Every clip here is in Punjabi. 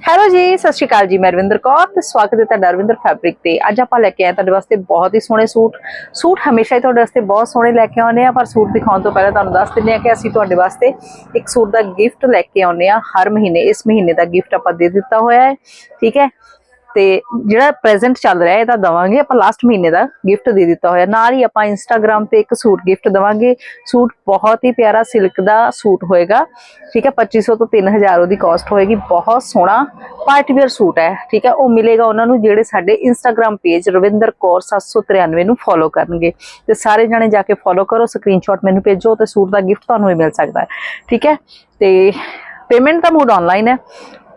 ਹੈਲੋ ਜੀ, ਸਤਿ ਸ਼੍ਰੀ ਅਕਾਲ ਜੀ, ਮੈਂ ਰਵਿੰਦਰ ਕੌਰ ਤੇ ਸਵਾਗਤ ਹੈ ਤੁਹਾਡਾ ਰਵਿੰਦਰ ਫੈਬਰਿਕ ਤੇ। ਅੱਜ ਆਪਾਂ ਲੈ ਕੇ ਆਏ ਤੁਹਾਡੇ ਵਾਸਤੇ ਬਹੁਤ ਹੀ ਸੋਹਣੇ ਸੂਟ। ਸੂਟ ਹਮੇਸ਼ਾ ਹੀ ਤੁਹਾਡੇ ਵਾਸਤੇ ਬਹੁਤ ਸੋਹਣੇ ਲੈ ਕੇ ਆਉਂਦੇ ਆ ਪਰ ਸੂਟ ਦਿਖਾਉਣ ਤੋਂ ਪਹਿਲਾਂ ਤੁਹਾਨੂੰ ਦੱਸ ਦਿੰਦੇ ਆ ਕਿ ਅਸੀਂ ਤੁਹਾਡੇ ਵਾਸਤੇ ਇੱਕ ਸੂਟ ਦਾ ਗਿਫਟ ਲੈ ਕੇ ਆਉਂਦੇ ਆ ਹਰ ਮਹੀਨੇ। ਇਸ ਮਹੀਨੇ ਦਾ ਗਿਫਟ ਆਪਾਂ ਦੇ ਦਿੱਤਾ ਹੋਇਆ ਹੈ, ਠੀਕ ਹੈ? ਤੇ ਜਿਹੜਾ ਪ੍ਰੈਜ਼ੈਂਟ ਚੱਲ ਰਿਹਾ ਹੈ ਇਹ ਤਾਂ ਦਵਾਂਗੇ, ਆਪਾਂ ਲਾਸਟ ਮਹੀਨੇ ਦਾ ਗਿਫਟ ਦੇ ਦਿੱਤਾ ਹੋਇਆ। ਨਾਲ ਹੀ ਆਪਾਂ ਇੰਸਟਾਗ੍ਰam ਤੇ ਇੱਕ ਸੂਟ ਗਿਫਟ ਦਵਾਂਗੇ। ਸੂਟ ਬਹੁਤ ਹੀ ਪਿਆਰਾ ਸਿਲਕ ਦਾ ਸੂਟ ਹੋਏਗਾ। ਠੀਕ ਹੈ 2500 ਤੋਂ 3000 ਉਹਦੀ ਕਾਸਟ ਹੋਏਗੀ। ਬਹੁਤ ਸੋਹਣਾ ਪਾਰਟੀ ਵੇਅਰ ਸੂਟ ਹੈ। ਠੀਕ ਹੈ, ਉਹ ਮਿਲੇਗਾ ਉਹਨਾਂ ਨੂੰ ਜਿਹੜੇ ਸਾਡੇ ਇੰਸਟਾਗ੍ਰam ਪੇਜ ਰਵਿੰਦਰ ਕੌਰ 793 ਨੂੰ ਫੋਲੋ ਕਰਨਗੇ। ਤੇ ਸਾਰੇ ਜਣੇ ਜਾ ਕੇ ਫੋਲੋ ਕਰੋ ਸਕਰੀਨਸ਼ਾਟ ਮੈਨੂੰ ਭੇਜੋ ਤੇ ਸੂਟ ਦਾ ਗਿਫਟ ਤੁਹਾਨੂੰ ਹੀ ਮਿਲ ਸਕਦਾ ਹੈ। ਠੀਕ ਹੈ, ਤੇ ਪੇਮੈਂਟ ਦਾ ਮੋਡ ਆਨਲਾਈਨ ਹੈ।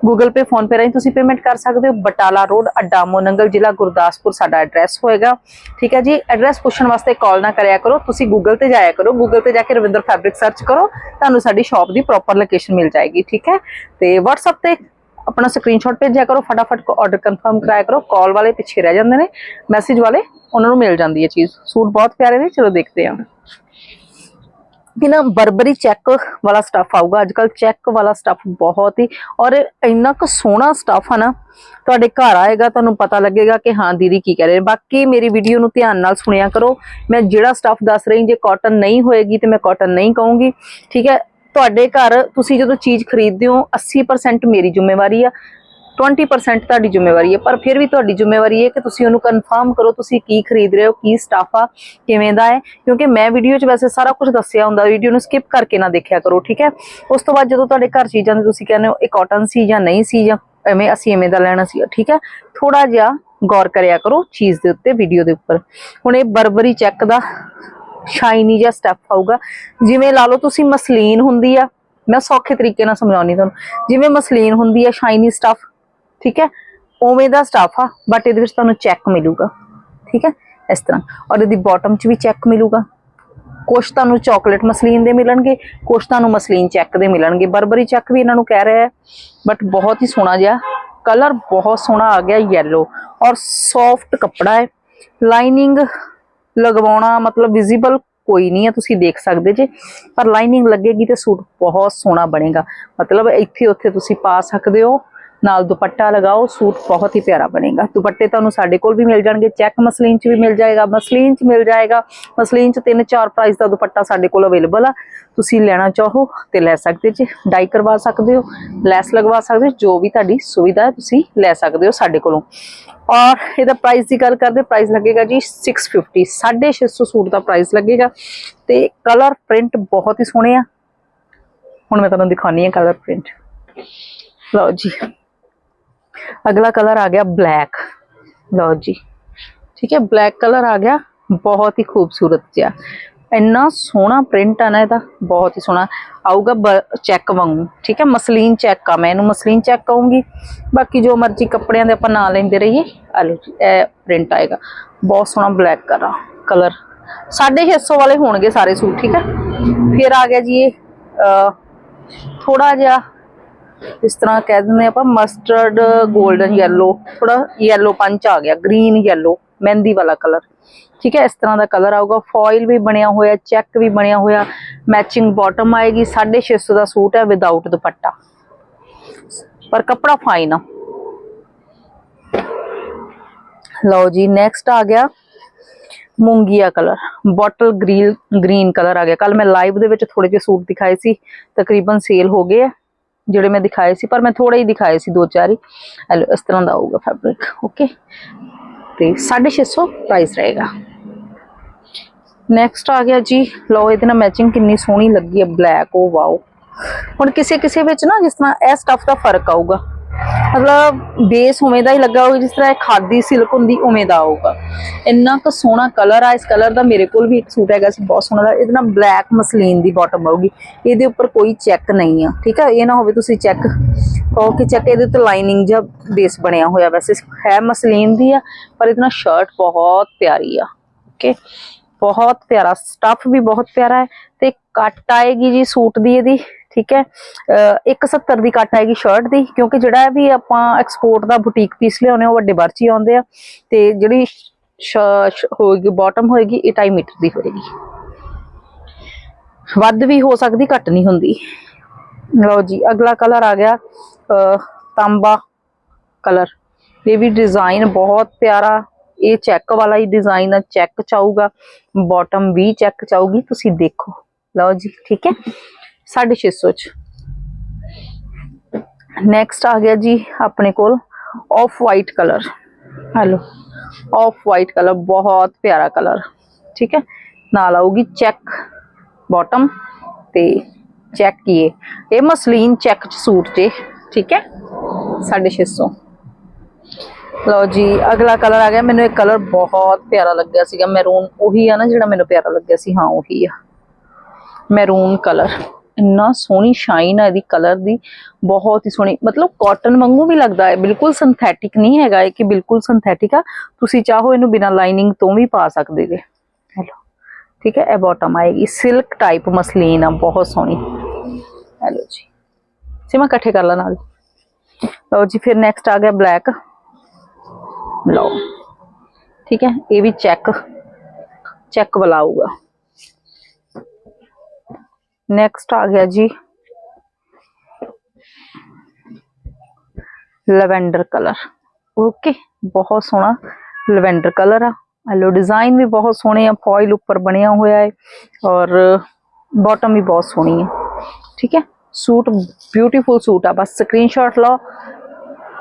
ਗੂਗਲ ਪੇ ਫੋਨ ਪੇ ਰਾਹੀਂ ਤੁਸੀਂ ਪੇਮੈਂਟ ਕਰ ਸਕਦੇ ਹੋ। ਬਟਾਲਾ ਰੋਡ ਅਡਾਮੋ ਨੰਗਲ ਜ਼ਿਲ੍ਹਾ ਗੁਰਦਾਸਪੁਰ, ਸਾਡਾ ਐਡਰੈਸ ਹੋਏਗਾ। ਠੀਕ ਹੈ ਜੀ? ਐਡਰੈਸ ਪੁੱਛਣ ਵਾਸਤੇ ਕਾਲ ਨਾ ਕਰਿਆ ਕਰੋ। ਤੁਸੀਂ ਗੂਗਲ ਤੇ ਜਾਇਆ ਕਰੋ। ਗੂਗਲ ਤੇ ਜਾ ਕੇ ਰਵਿੰਦਰ ਫੈਬਰਿਕ ਸਰਚ ਕਰੋ। ਤੁਹਾਨੂੰ ਸਾਡੀ ਸ਼ਾਪ ਦੀ ਪ੍ਰੋਪਰ ਲੋਕੇਸ਼ਨ ਮਿਲ ਜਾਏਗੀ। ਠੀਕ ਹੈ? ਤੇ WhatsApp ਤੇ ਆਪਣਾ ਸਕਰੀਨਸ਼ਾਟ ਭੇਜਿਆ ਕਰੋ। ਫਟਾਫਟ ਆਰਡਰ ਕਨਫਰਮ ਕਰਾਇਆ ਕਰੋ। ਕਾਲ ਵਾਲੇ ਪਿੱਛੇ ਰਹਿ ਜਾਂਦੇ ਨੇ। ਮੈਸੇਜ ਵਾਲੇ, ਉਹਨਾਂ ਨੂੰ ਮਿਲ ਜਾਂਦੀ ਹੈ ਚੀਜ਼। ਸੂਟ ਬਹੁਤ ਪਿਆਰੇ ਨੇ। ਚਲੋ ਦੇਖਦੇ ਹਾਂ। ਕਿ ਨਾ ਬਰਬਰੀ ਚੈੱਕ ਵਾਲਾ ਸਟਫ ਆਊਗਾ। ਅੱਜ ਕੱਲ ਚੈੱਕ ਵਾਲਾ ਸਟਫ ਬਹੁਤ ਹੀ, ਔਰ ਇੰਨਾ ਕੁ ਸੋਹਣਾ ਸਟਫ ਹੈ ਨਾ, ਤੁਹਾਡੇ ਘਰ ਆਏਗਾ, ਤੁਹਾਨੂੰ ਪਤਾ ਲੱਗੇਗਾ ਕਿ ਹਾਂ, ਦੀਦੀ ਕੀ ਕਹਿ ਰਹੇ ਬਾਕੀ ਮੇਰੀ ਵੀਡੀਓ ਨੂੰ ਧਿਆਨ ਨਾਲ ਸੁਣਿਆ ਕਰੋ। ਮੈਂ ਜਿਹੜਾ ਸਟਫ ਦੱਸ ਰਹੀ ਜੇ ਕਾਟਨ ਨਹੀਂ ਹੋਏਗੀ ਤੇ ਮੈਂ ਕਾਟਨ ਨਹੀਂ ਕਹੂੰਗੀ, ਠੀਕ ਹੈ? ਤੁਹਾਡੇ ਘਰ ਤੁਸੀਂ ਜਦੋਂ ਚੀਜ਼ ਖਰੀਦਦੇ ਹੋ 80% ਮੇਰੀ ਜ਼ਿੰਮੇਵਾਰੀ ਆ। 20% ਤੁਹਾਡੀ ਜ਼ਿੰਮੇਵਾਰੀ ਹੈ, ਪਰ ਫਿਰ ਵੀ ਤੁਹਾਡੀ ਜ਼ਿੰਮੇਵਾਰੀ ਹੈ ਕਿ ਤੁਸੀਂ ਉਹਨੂੰ ਕਨਫਰਮ ਕਰੋ, ਤੁਸੀਂ ਕੀ ਖਰੀਦ ਰਹੇ ਹੋ, ਕੀ ਸਟਾਫ ਆ, ਕਿਵੇਂ ਦਾ ਹੈ, ਕਿਉਂਕਿ ਮੈਂ ਵੀਡੀਓ 'ਚ ਵੈਸੇ ਸਾਰਾ ਕੁਝ ਦੱਸਿਆ ਹੁੰਦਾ ਵੀਡੀਓ ਨੂੰ ਸਕਿਪ ਕਰਕੇ ਨਾ ਦੇਖਿਆ ਕਰੋ, ਠੀਕ ਹੈ? ਉਸ ਤੋਂ ਬਾਅਦ ਜਦੋਂ ਤੁਹਾਡੇ ਘਰ ਚੀਜ਼ਾਂ ਦੇ ਤੁਸੀਂ ਕਹਿੰਦੇ ਹੋ, ਇਹ ਕਾਟਨ ਸੀ ਜਾਂ ਨਹੀਂ ਸੀ, ਜਾਂ ਐਵੇਂ ਅਸੀਂ ਐਵੇਂ ਦਾ ਲੈਣਾ ਸੀ, ਠੀਕ ਹੈ? ਥੋੜਾ ਜਿਹਾ ਗੌਰ ਕਰਿਆ ਕਰੋ ਚੀਜ਼ ਦੇ ਉੱਤੇ ਵੀਡੀਓ ਦੇ ਉੱਪਰ। ਹੁਣ ਇਹ ਬਰਬਰੀ ਚੈੱਕ ਦਾ ਸ਼ਾਈਨੀ ਜਿਹਾ ਸਟੈਪ ਆਊਗਾ। ਜਿਵੇਂ ਲਾ ਲਓ ਤੁਸੀਂ ਮਸਲੀਨ ਹੁੰਦੀ ਆ, ਮੈਂ ਸੌਖੇ ਤਰੀਕੇ ਨਾਲ ਸਮਝਾਉਣੀ ਤੁਹਾਨੂੰ। ਜਿਵੇਂ ਮਸਲੀਨ ਹੁੰਦੀ ਆ ਸ਼ਾਈਨੀ ਸਟਫ ਠੀਕ ਹੈ? ਉਵੇਂ ਦਾ ਸਟਾਫ ਆ ਬਟ ਇਹਦੇ ਵਿੱਚ ਤੁਹਾਨੂੰ ਚੈੱਕ ਮਿਲੂਗਾ। ਠੀਕ ਹੈ? ਇਸ ਤਰ੍ਹਾਂ। ਔਰ ਇਹਦੀ ਬਾਟਮ 'ਚ ਵੀ ਚੈੱਕ ਮਿਲੂਗਾ। ਕੁਛ ਤੁਹਾਨੂੰ ਚਾਕਲੇਟ ਮਸਲੀਨ ਦੇ ਮਿਲਣਗੇ, ਕੁਛ ਤੁਹਾਨੂੰ ਮਸਲੀਨ ਚੈੱਕ ਦੇ ਮਿਲਣਗੇ। ਬਰਬਰੀ ਚੈੱਕ ਵੀ ਇਹਨਾਂ ਨੂੰ ਕਹਿ ਰਿਹਾ ਹੈ ਬਟ ਬਹੁਤ ਹੀ ਸੋਹਣਾ ਜਿਹਾ ਕਲਰ ਬਹੁਤ ਸੋਹਣਾ ਆ ਗਿਆ ਯੈਲੋ ਔਰ ਸੌਫਟ ਕੱਪੜਾ ਹੈ। ਲਾਈਨਿੰਗ ਲਗਵਾਉਣਾ ਮਤਲਬ ਵਿਜ਼ੀਬਲ ਕੋਈ ਨਹੀਂ ਹੈ, ਤੁਸੀਂ ਦੇਖ ਸਕਦੇ ਜੇ। ਪਰ ਲਾਈਨਿੰਗ ਲੱਗੇਗੀ ਤੇ ਸੂਟ ਬਹੁਤ ਸੋਹਣਾ ਬਣੇਗਾ। ਮਤਲਬ ਇੱਥੇ ਉੱਥੇ ਤੁਸੀਂ ਪਾ ਸਕਦੇ ਹੋ। ਨਾਲ ਦੁਪੱਟਾ ਲਗਾਓ, ਸੂਟ ਬਹੁਤ ਹੀ ਪਿਆਰਾ ਬਣੇਗਾ। ਦੁਪੱਟੇ ਤੁਹਾਨੂੰ ਸਾਡੇ ਕੋਲ ਵੀ ਮਿਲ ਜਾਣਗੇ, ਚੈੱਕ ਮਸਲੀਨ ਚ ਵੀ ਮਿਲ ਜਾਏਗਾ, ਮਸਲੀਨ ਚ ਮਿਲ ਜਾਏਗਾ। ਮਸਲੀਨ ਚ ਤਿੰਨ ਚਾਰ ਪ੍ਰਾਈਸ ਦਾ ਦੁਪੱਟਾ ਸਾਡੇ ਕੋਲ ਅਵੇਲੇਬਲ ਆ। ਤੁਸੀਂ ਲੈਣਾ ਚਾਹੋ ਤੇ ਲੈ ਸਕਦੇ ਜੀ। ਡਾਈ ਕਰਵਾ ਸਕਦੇ ਹੋ, ਲੈਸ ਲਗਵਾ ਸਕਦੇ ਹੋ, ਜੋ ਵੀ ਤੁਹਾਡੀ ਸੁਵਿਧਾ ਹੈ ਤੁਸੀਂ ਲੈ ਸਕਦੇ ਹੋ ਸਾਡੇ ਕੋਲੋਂ। ਔਰ ਇਹਦਾ ਪ੍ਰਾਈਸ ਦੀ ਗੱਲ ਕਰਦੇ ਪ੍ਰਾਈਸ ਲੱਗੇਗਾ ਜੀ 650 650 ਸੂਟ ਦਾ ਪ੍ਰਾਈਸ ਲੱਗੇਗਾ। ਤੇ ਕਲਰ ਪ੍ਰਿੰਟ ਬਹੁਤ ਹੀ ਸੋਹਣੇ ਆ। ਹੁਣ ਮੈਂ ਤੁਹਾਨੂੰ ਦਿਖਾਉਣੀ ਹੈ ਕਲਰ ਪ੍ਰਿੰਟ ਲਓ ਜੀ। ਅਗਲਾ ਕਲਰ ਆ ਗਿਆ ਬਲੈਕ। ਲਓ ਜੀ। ਠੀਕ ਹੈ, ਬਲੈਕ ਕਲਰ ਆ ਗਿਆ। ਬਹੁਤ ਹੀ ਖੂਬਸੂਰਤ ਜਿਹਾ। ਇੰਨਾ ਸੋਹਣਾ ਪ੍ਰਿੰਟ ਆ ਨਾ ਇਹਦਾ। ਬਹੁਤ ਹੀ ਸੋਹਣਾ। ਆਊਗਾ ਚੈੱਕ ਵਾਂਗੂ। ਠੀਕ ਹੈ, ਮਸਲੀਨ ਚੈੱਕ ਆ। ਮੈਂ ਇਹਨੂੰ ਮਸਲੀਨ ਚੈੱਕ ਕਹੂੰਗੀ। ਬਾਕੀ ਜੋ ਮਰਜ਼ੀ ਕੱਪੜਿਆਂ ਦੇ ਆਪਾਂ ਨਾਂ ਲੈਂਦੇ ਰਹੀਏ, ਆ ਲਓ ਜੀ, ਇਹ ਪ੍ਰਿੰਟ ਆਏਗਾ। ਬਹੁਤ ਸੋਹਣਾ ਬਲੈਕ ਕਲਰ ਕਲਰ। 650 ਵਾਲੇ ਹੋਣਗੇ ਸਾਰੇ ਸੂਟ, ਠੀਕ ਹੈ। ਫਿਰ ਆ ਗਿਆ ਜੀ ਇਹ ਥੋੜਾ ਜਿਹਾ ਇਸ ਤਰ੍ਹਾਂ ਕਹਿ ਦਿੰਦੇ ਆਪਾਂ ਮਸਟਰਡ 골ਡਨ ਯੈਲੋ ਥੋੜਾ ਯੈਲੋ ਪੰਚ ਆ ਗਿਆ ਗ੍ਰੀਨ ਯੈਲੋ ਮਹਿੰਦੀ ਵਾਲਾ ਕਲਰ ਠੀਕ ਹੈ, ਇਸ ਤਰ੍ਹਾਂ ਦਾ ਕਲਰ ਆਊਗਾ। ਫੋਇਲ ਵੀ ਬਣਿਆ ਹੋਇਆ ਚੈੱਕ ਵੀ ਬਣਿਆ ਹੋਇਆ ਮੈਚਿੰਗ ਬਾਟਮ ਆਏਗੀ 650 ਦਾ ਸੂਟ ਹੈ ਵਿਦਆਊਟ ਦੁਪੱਟਾ। ਪਰ ਕੱਪੜਾ ਫਾਈਨ ਆ। ਲਓ ਜੀ ਨੈਕਸਟ ਆ ਗਿਆ ਮੂੰਗੀਆ colour bottle green green colour ਆ ਗਿਆ। ਕੱਲ ਮੈਂ ਲਾਈਵ ਦੇ ਵਿੱਚ ਥੋੜੇ ਜਿਹੇ ਸੂਟ ਦਿਖਾਏ ਸੀ, ਤਕਰੀਬਨ ਸੇਲ ਹੋ ਗਏ ਆ। ਜਿਹੜੇ ਮੈਂ ਦਿਖਾਏ ਸੀ, ਪਰ ਮੈਂ ਥੋੜੇ ਹੀ ਦਿਖਾਏ ਸੀ, ਦੋ ਚਾਰ ਹੀ। ਇਹ ਇਸ ਤਰ੍ਹਾਂ ਦਾ ਆਊਗਾ ਫੈਬਰਿਕ ਓਕੇ ਤੇ 650 ਪ੍ਰਾਈਸ ਰਹੇਗਾ। ਨੈਕਸਟ ਆ ਗਿਆ ਜੀ। ਲਓ, ਇਹਦੇ ਨਾਲ ਮੈਚਿੰਗ ਕਿੰਨੀ ਸੋਹਣੀ ਲੱਗੀ ਹੈ ਬਲੈਕ ਉਹ ਵਾਓ ਹੁਣ ਕਿਸੇ ਕਿਸੇ ਵਿੱਚ ਨਾ, ਜਿਸ ਤਰ੍ਹਾਂ ਇਹ ਸਟਫ ਦਾ ਫ਼ਰਕ ਆਊਗਾ। ਮਤਲਬ ਬੇਸ ਉਵੇਂ ਦਾ ਹੀ ਲੱਗਾ ਹੋਊਗਾ, ਜਿਸ ਤਰ੍ਹਾਂ ਖਾਦੀ ਸਿਲਕ ਹੁੰਦੀ, ਉਵੇਂ ਦਾ ਆਊਗਾ। ਇੰਨਾ ਕੁ ਸੋਹਣਾ ਕਲਰ ਆ, ਇਸ ਕਲਰ ਦਾ ਮੇਰੇ ਕੋਲ ਵੀ ਇੱਕ ਸੂਟ ਹੈਗਾ ਸੀ, ਬਹੁਤ ਸੋਹਣਾ ਇਹਦੇ ਨਾਲ ਬਲੈਕ ਮਸਲੀਨ ਦੀ ਬਾਟਮ ਆਊਗੀ। ਇਹਦੇ ਉੱਪਰ ਕੋਈ ਚੈੱਕ ਨਹੀਂ ਆ, ਠੀਕ ਆ? ਇਹ ਨਾ ਹੋਵੇ ਤੁਸੀਂ ਚੈੱਕ ਕਹੋ ਕਿ ਚੈੱਕ ਇਹਦੇ ਤੇ ਲਾਈਨਿੰਗ ਜਾਂ ਬੇਸ ਬਣਿਆ ਹੋਇਆ ਵੈਸੇ। ਹੈ ਮਸਲੀਨ ਦੀ ਆ, ਪਰ ਇਹਦੇ ਨਾਲ ਸ਼ਰਟ ਬਹੁਤ ਪਿਆਰੀ ਆ ਓਕੇ ਬਹੁਤ ਪਿਆਰਾ ਸਟਫ ਵੀ ਬਹੁਤ ਪਿਆਰਾ ਹੈ ਤੇ ਕੱਟ ਆਏਗੀ ਜੀ ਸੂਟ ਦੀ ਇਹਦੀ। ਠੀਕ ਹੈ? ਅਹ 170 ਦੀ ਕੱਟ ਆਏਗੀ ਸ਼ਰਟ ਦੀ, ਕਿਉਂਕਿ ਜਿਹੜਾ ਵੀ ਆਪਾਂ ਐਕਸਪੋਰਟ ਦਾ ਬੁਟੀਕ ਪੀਸ ਲਿਆਉਨੇ ਉਹ ਵੱਡੇ ਵਰਚੀ ਆਉਂਦੇ ਆ। ਤੇ ਜਿਹੜੀ ਹੋਏਗੀ ਬਾਟਮ ਹੋਏਗੀ, ਇਹ 2.5 ਮੀਟਰ ਦੀ ਹੋਏਗੀ। ਵੱਧ ਵੀ ਹੋ ਸਕਦੀ, ਘੱਟ ਨਹੀਂ ਹੁੰਦੀ। ਲਓ ਜੀ, ਅਗਲਾ ਕਲਰ ਆ ਗਿਆ ਤਾਂਬਾ ਕਲਰ ਇਹ ਵੀ ਡਿਜ਼ਾਈਨ ਬਹੁਤ ਪਿਆਰਾ, ਇਹ ਚੈੱਕ ਵਾਲਾ ਹੀ ਡਿਜ਼ਾਈਨ ਆ ਚੈੱਕ ਚਾਊਗਾ ਬਾਟਮ ਵੀ ਚੈੱਕ ਚਾਊਗੀ ਤੁਸੀਂ ਦੇਖੋ। ਲਓ ਜੀ, ਠੀਕ ਹੈ? 650 ਚ। ਨੈਕਸਟ ਆ ਗਿਆ ਜੀ ਆਪਣੇ ਕੋਲ off white colour hello off white colour ਬਹੁਤ ਪਿਆਰਾ ਕਲਰ ਠੀਕ ਹੈ? ਨਾਲ ਆਊਗੀ ਚੈੱਕ ਬਾਟਮ ਤੇ ਚੈੱਕ ਇਹ ਇਹ ਮਸਲੀਨ ਚੈੱਕ ਚ ਸੂਟ ਜੇ ਠੀਕ ਹੈ? 650 ਲਓ ਜੀ ਅਗਲਾ ਕਲਰ ਆ ਗਿਆ। ਮੈਨੂੰ ਇਹ ਕਲਰ ਬਹੁਤ ਪਿਆਰਾ ਲੱਗਿਆ ਸੀਗਾ। ਮੈਰੂਨ ਉਹੀ ਆ ਨਾ ਜਿਹੜਾ ਮੈਨੂੰ ਪਿਆਰਾ ਲੱਗਿਆ ਸੀ। ਹਾਂ ਉਹੀ ਆ। ਮੈਰੂਨ ਕਲਰ ਇੰਨਾ ਸੋਹਣੀ ਸ਼ਾਈਨ ਹੈ ਇਹਦੀ ਕਲਰ ਦੀ, ਬਹੁਤ ਹੀ ਸੋਹਣੀ, ਮਤਲਬ ਕਾਟਨ ਵਾਂਗੂ ਵੀ ਲੱਗਦਾ ਹੈ, ਬਿਲਕੁਲ ਸਿੰਥੈਟਿਕ ਨਹੀਂ ਹੈਗਾ ਇਹ ਕਿ ਬਿਲਕੁਲ ਸਿੰਥੈਟਿਕ ਆ, ਤੁਸੀਂ ਚਾਹੋ ਇਹਨੂੰ ਬਿਨਾਂ ਲਾਈਨਿੰਗ ਤੋਂ ਵੀ ਪਾ ਸਕਦੇ ਜੇ। ਹੈਲੋ ਠੀਕ ਹੈ, ਇਹ ਬਾਟਮ ਆਏਗੀ ਸਿਲਕ ਟਾਈਪ ਮਸਲੀਨ ਆ, ਬਹੁਤ ਸੋਹਣੀ। ਹੈਲੋ ਜੀ, ਸਿਮਾ ਇਕੱਠੇ ਕਰ ਲਾ ਨਾਲ। ਲਓ ਜੀ, ਫਿਰ ਨੈਕਸਟ ਆ ਗਿਆ ਬਲੈਕ ਲਓ, ਠੀਕ ਹੈ, ਇਹ ਵੀ ਚੈੱਕ ਚੈੱਕ ਵਾਲਾ ਆਊਗਾ। ਨੈਕਸਟ ਆ ਗਿਆ ਜੀ ਲਵੈਂਡਰ ਕਲਰ ਓਕੇ ਬਹੁਤ ਸੋਹਣਾ ਲਵੈਂਡਰ ਕਲਰ ਆ ਹਲੋ ਡਿਜ਼ਾਈਨ ਵੀ ਬਹੁਤ ਸੋਹਣੇ ਆ ਫੋਇਲ ਉੱਪਰ ਬਣਿਆ ਹੋਇਆ ਹੈ ਔਰ ਬਾਟਮ ਵੀ ਬਹੁਤ ਸੋਹਣੀ ਹੈ ਠੀਕ ਹੈ ਸੂਟ ਬਿਊਟੀਫੁਲ ਸੂਟ ਆ ਬਸ ਸਕਰੀਨਸ਼ਾਟ ਲਓ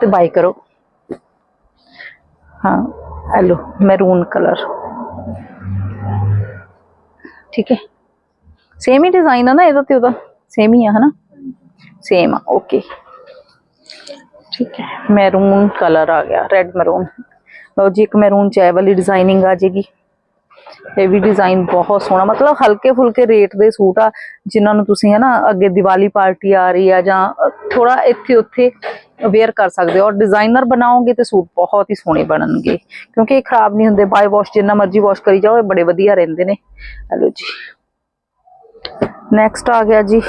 ਤੇ ਬਾਈ ਕਰੋ ਹਾਂ ਹਲੋ ਮੈਰੂਨ ਕਲਰ ਠੀਕ ਹੈ ਸੇਮ ਹੀ ਡਿਜ਼ਾਈਨ ਆ ਨਾ ਇਹਦਾ ਤੇ ਉਹਦਾ? ਸੇਮ ਹੀ ਆ, ਹਨਾ? ਸੇਮ ਆ ਓਕੇ ਠੀਕ ਹੈ ਮੈਰੂਨ ਕਲਰ ਆ ਗਿਆ ਰੈਡ ਮੈਰੂਨ ਲਓ ਜੀ, ਇੱਕ ਮੈਰੂਨ ਚ ਵਾਲੀ ਡਿਜ਼ਾਈਨਿੰਗ ਆ ਜਾਏਗੀ ਇਹ ਵੀ ਡਿਜ਼ਾਈਨ ਬਹੁਤ ਸੋਹਣਾ, ਮਤਲਬ ਹਲਕੇ ਫੁਲਕੇ ਰੇਟ ਦੇ ਸੂਟ ਆ, ਜਿਨ੍ਹਾਂ ਨੂੰ ਤੁਸੀਂ ਹਨਾ ਅੱਗੇ ਦੀਵਾਲੀ ਪਾਰਟੀ ਆ ਰਹੀ ਆ ਜਾਂ ਥੋੜਾ ਇੱਥੇ ਉੱਥੇ ਵੇਅਰ ਕਰ ਸਕਦੇ ਹੋ। ਔਰ ਡਿਜ਼ਾਈਨਰ ਬਣਾਓਗੇ ਤੇ ਸੂਟ ਬਹੁਤ ਹੀ ਸੋਹਣੇ ਬਣਨਗੇ। ਕਿਉਂਕਿ ਇਹ ਖਰਾਬ ਨਹੀਂ ਹੁੰਦੇ ਬਾਈ ਵਾਸ਼ ਜਿੰਨਾ ਮਰਜ਼ੀ ਵਾਸ਼ ਕਰੀ ਜਾਓ, ਇਹ ਬੜੇ ਵਧੀਆ ਰਹਿੰਦੇ ਨੇ। ਹਲੋ ਜੀ। ਨੈਕਸਟ ਆ ਗਿਆ ਜੀ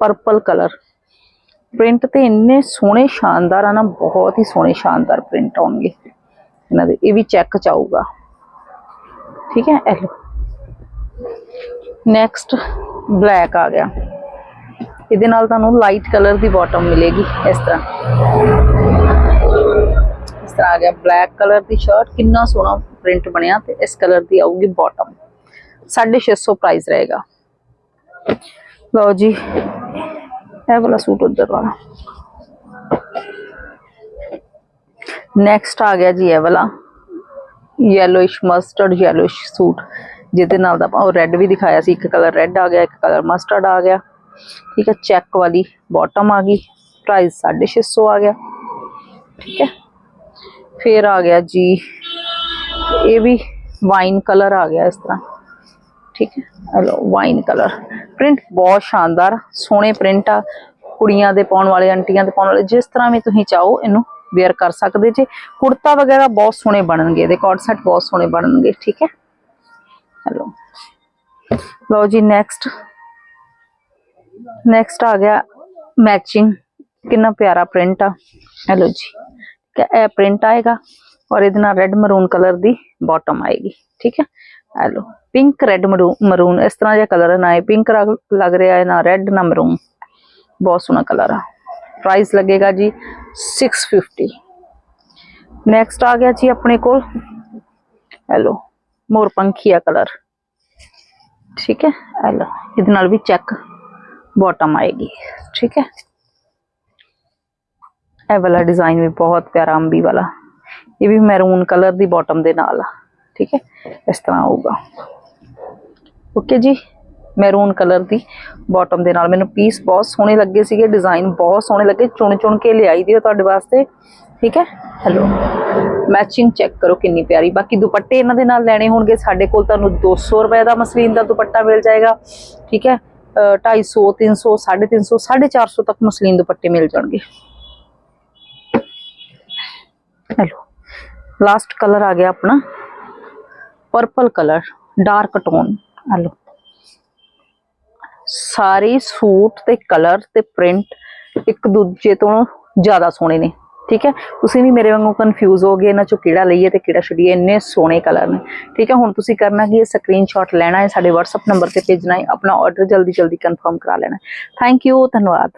ਪਰਪਲ ਕਲਰ ਪ੍ਰਿੰਟ ਤੇ ਇੰਨੇ ਸੋਹਣੇ ਸ਼ਾਨਦਾਰ ਆ ਨਾ, ਬਹੁਤ ਹੀ ਸੋਹਣੇ ਸ਼ਾਨਦਾਰ ਪ੍ਰਿੰਟ ਆਉਣਗੇ। ਇਹਨਾਂ ਦੇ, ਇਹ ਵੀ ਚੈੱਕ ਚ ਆਊਗਾ। ਠੀਕ ਹੈ, ਇਹ ਲਓ। ਨੈਕਸਟ ਬਲੈਕ ਆ ਗਿਆ। ਇਹਦੇ ਨਾਲ ਤੁਹਾਨੂੰ ਲਾਈਟ ਕਲਰ ਦੀ ਬਾਟਮ ਮਿਲੇਗੀ, ਇਸ ਤਰ੍ਹਾਂ। ਇਸ ਤਰ੍ਹਾਂ ਆ ਗਿਆ ਬਲੈਕ ਕਲਰ ਦੀ ਸ਼ਰਟ ਕਿੰਨਾ ਸੋਹਣਾ ਪ੍ਰਿੰਟ ਬਣਿਆ ਤੇ ਇਸ ਕਲਰ ਦੀ ਆਊਗੀ ਬਾਟਮ 650 ਪ੍ਰਾਈਸ ਰਹੇਗਾ। ਲਓ ਜੀ ਇਹ ਵਾਲਾ ਸੂਟ ਉਧਰ ਵਾਲਾ ਨੈਕਸਟ ਆ ਗਿਆ ਜੀ ਇਹ ਵਾਲਾ ਯੈਲੋਇਸ਼ ਮਸਟਰਡ ਯੈਲੋਇਸ਼ ਸੂਟ ਜਿਹਦੇ ਨਾਲ ਦਾ ਉਹ ਰੈੱਡ ਵੀ ਦਿਖਾਇਆ ਸੀ ਇੱਕ ਕਲਰ ਰੈੱਡ ਆ ਗਿਆ ਇੱਕ ਕਲਰ ਮਸਟਰਡ ਆ ਗਿਆ ਠੀਕ ਹੈ ਚੈੱਕ ਵਾਲੀ ਬਾਟਮ ਆ ਗਈ ਪ੍ਰਾਈਸ 650 ਆ ਗਿਆ ਠੀਕ ਹੈ ਫਿਰ ਆ ਗਿਆ ਜੀ ਇਹ ਵੀ ਵਾਈਨ ਕਲਰ ਆ ਗਿਆ ਇਸ ਤਰ੍ਹਾਂ ਠੀਕ ਹੈ ਹਲੋ ਵਾਈਨ ਕਲਰ ਪ੍ਰਿੰਟ ਬਹੁਤ ਸ਼ਾਨਦਾਰ ਸੋਹਣੇ ਪ੍ਰਿੰਟ ਆ ਕੁੜੀਆਂ ਦੇ ਪਾਉਣ ਵਾਲੇ, ਆਂਟੀਆਂ ਦੇ ਪਾਉਣ ਵਾਲੇ, ਜਿਸ ਤਰ੍ਹਾਂ ਵੀ ਤੁਸੀਂ ਚਾਹੋ, ਇਹਨੂੰ ਵੇਅਰ ਕਰ ਸਕਦੇ ਜੇ। ਕੁੜਤਾ ਵਗੈਰਾ ਬਹੁਤ ਸੋਹਣੇ ਬਣਨਗੇ, ਇਹਦੇ ਕੋਟ ਸੈਟ ਬਹੁਤ ਸੋਹਣੇ ਬਣਨਗੇ, ਠੀਕ ਹੈ? ਹੈਲੋ ਲਓ ਜੀ ਨੈਕਸਟ ਨੈਕਸਟ ਆ ਗਿਆ ਮੈਚਿੰਗ ਕਿੰਨਾ ਪਿਆਰਾ ਪ੍ਰਿੰਟ ਆ। ਹੈਲੋ ਜੀ। ਠੀਕ ਹੈ, ਇਹ ਪ੍ਰਿੰਟ ਆਏਗਾ ਔਰ ਇਹਦੇ ਨਾਲ ਰੈੱਡ ਮਰੂਨ ਕਲਰ ਦੀ ਬਾਟਮ ਆਏਗੀ। ਠੀਕ ਹੈ? ਹੈਲੋ ਪਿੰਕ ਰੈੱਡ ਮਰੂਨ ਇਸ ਤਰ੍ਹਾਂ ਜਿਹਾ ਕਲਰ ਨਾ ਹੈ ਪਿੰਕ ਲੱਗ ਰਿਹਾ ਹੈ ਨਾ ਰੈੱਡ ਨਾ ਮਰੂਨ ਬਹੁਤ ਸੋਹਣਾ ਕਲਰ ਆ ਪ੍ਰਾਈਸ ਲੱਗੇਗਾ ਜੀ 650 ਨੈਕਸਟ ਆ ਗਿਆ ਜੀ ਆਪਣੇ ਕੋਲ ਹੈਲੋ ਮੋਰ ਪੰਖੀਆ ਕਲਰ ਠੀਕ ਹੈ ਹੈਲੋ ਇਹਦੇ ਨਾਲ ਵੀ ਚੈੱਕ ਬਾਟਮ ਆਏਗੀ ਠੀਕ ਹੈ ਇਹ ਵਾਲਾ ਡਿਜ਼ਾਈਨ ਵੀ ਬਹੁਤ ਪਿਆਰਾ ਅੰਬੀ ਵਾਲਾ ਇਹ ਵੀ ਮੈਰੂਨ ਕਲਰ ਦੀ ਬਾਟਮ ਦੇ ਨਾਲ ਆ ਠੀਕ ਹੈ ਇਸ ਤਰ੍ਹਾਂ ਆਊਗਾ ਓਕੇ ਜੀ ਮੈਰੂਨ ਕਲਰ ਦੀ ਬਾਟਮ ਦੇ ਨਾਲ ਮੈਨੂੰ ਪੀਸ ਬਹੁਤ ਸੋਹਣੇ ਲੱਗੇ ਸੀਗੇ ਡਿਜ਼ਾਈਨ ਬਹੁਤ ਸੋਹਣੇ ਲੱਗੇ ਚੁਣ ਚੁਣ ਕੇ ਲਿਆਈ ਦੀ ਤੁਹਾਡੇ ਵਾਸਤੇ ਠੀਕ ਹੈ ਹੈਲੋ ਮੈਚਿੰਗ ਚੈੱਕ ਕਰੋ ਕਿੰਨੀ ਪਿਆਰੀ ਬਾਕੀ ਦੁਪੱਟੇ ਇਹਨਾਂ ਦੇ ਨਾਲ ਲੈਣੇ ਹੋਣਗੇ ਸਾਡੇ ਕੋਲ ਤੁਹਾਨੂੰ 200 ਰੁਪਏ ਦਾ ਮਸਲੀਨ ਦਾ ਦੁਪੱਟਾ ਮਿਲ ਜਾਏਗਾ ਠੀਕ ਹੈ 250 300 350 450 ਤੱਕ ਮਸਲੀਨ ਦੁਪੱਟੇ ਮਿਲ ਜਾਣਗੇ ਹੈਲੋ ਲਾਸਟ ਕਲਰ ਆ ਗਿਆ ਆਪਣਾ purple colour dark tone hello ਸਾਰੇ ਸੂਟ ਤੇ ਕਲਰ ਤੇ ਪ੍ਰਿੰਟ ਇੱਕ ਦੂਜੇ ਤੋਂ ਜ਼ਿਆਦਾ ਸੋਹਣੇ ਨੇ, ਠੀਕ ਹੈ? ਤੁਸੀਂ ਵੀ ਮੇਰੇ ਵਾਂਗੂ ਕਨਫਿਊਜ਼ ਹੋ ਗਏ, ਇਹਨਾਂ ਚੋਂ ਕਿਹੜਾ ਲਈਏ ਤੇ ਕਿਹੜਾ ਛੱਡੀਏ, ਇੰਨੇ ਸੋਹਣੇ ਕਲਰ ਨੇ, ਠੀਕ ਹੈ? ਹੁਣ ਤੁਸੀਂ ਕਰਨਾ ਕੀ ਹੈ ਸਕਰੀਨਸ਼ਾਟ ਲੈਣਾ ਹੈ, ਸਾਡੇ WhatsApp ਨੰਬਰ ਤੇ ਭੇਜਣਾ ਹੈ, ਆਪਣਾ ਆਰਡਰ ਜਲਦੀ ਜਲਦੀ ਕਨਫਰਮ ਕਰਾ ਲੈਣਾ ਥੈਂਕ ਯੂ ਧੰਨਵਾਦ।